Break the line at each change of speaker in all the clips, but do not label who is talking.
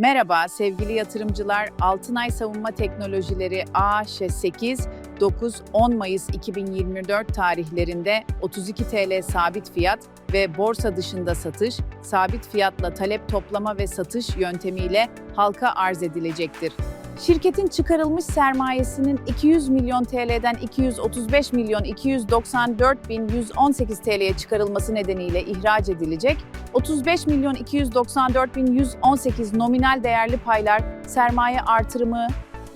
Merhaba sevgili yatırımcılar. Altınay Savunma Teknolojileri AŞ8 9-10 Mayıs 2024 tarihlerinde 32 TL sabit fiyat ve borsa dışında satış, sabit fiyatla talep toplama ve satış yöntemiyle halka arz edilecektir. Şirketin çıkarılmış sermayesinin 200 milyon TL'den 235 milyon 294 bin 118 TL'ye çıkarılması nedeniyle ihraç edilecek. 35 milyon 294 bin 118 nominal değerli paylar sermaye artırımı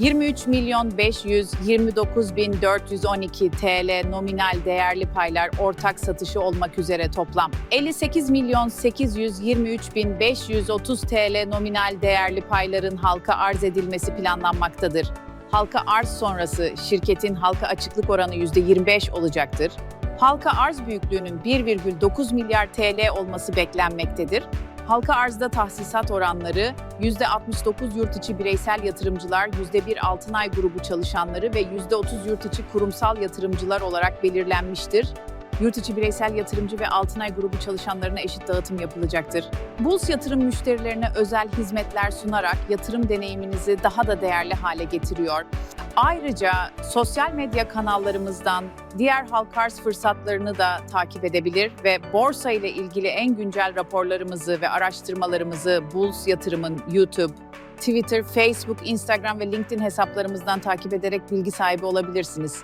23 milyon 529 bin 412 TL nominal değerli paylar ortak satışı olmak üzere toplam 58 milyon 823 bin 530 TL nominal değerli payların halka arz edilmesi planlanmaktadır. Halka arz sonrası şirketin halka açıklık oranı %25 olacaktır. Halka arz büyüklüğünün 1,9 milyar TL olması beklenmektedir. Halka arzda tahsisat oranları %69 yurt içi bireysel yatırımcılar, %1 Altınay grubu çalışanları ve %30 yurt içi kurumsal yatırımcılar olarak belirlenmiştir. Yurt içi bireysel yatırımcı ve Altınay grubu çalışanlarına eşit dağıtım yapılacaktır. Buls yatırım müşterilerine özel hizmetler sunarak yatırım deneyiminizi daha da değerli hale getiriyor. Ayrıca sosyal medya kanallarımızdan diğer halk arz fırsatlarını da takip edebilir ve borsa ile ilgili en güncel raporlarımızı ve araştırmalarımızı Bulls Yatırım'ın YouTube, Twitter, Facebook, Instagram ve LinkedIn hesaplarımızdan takip ederek bilgi sahibi olabilirsiniz.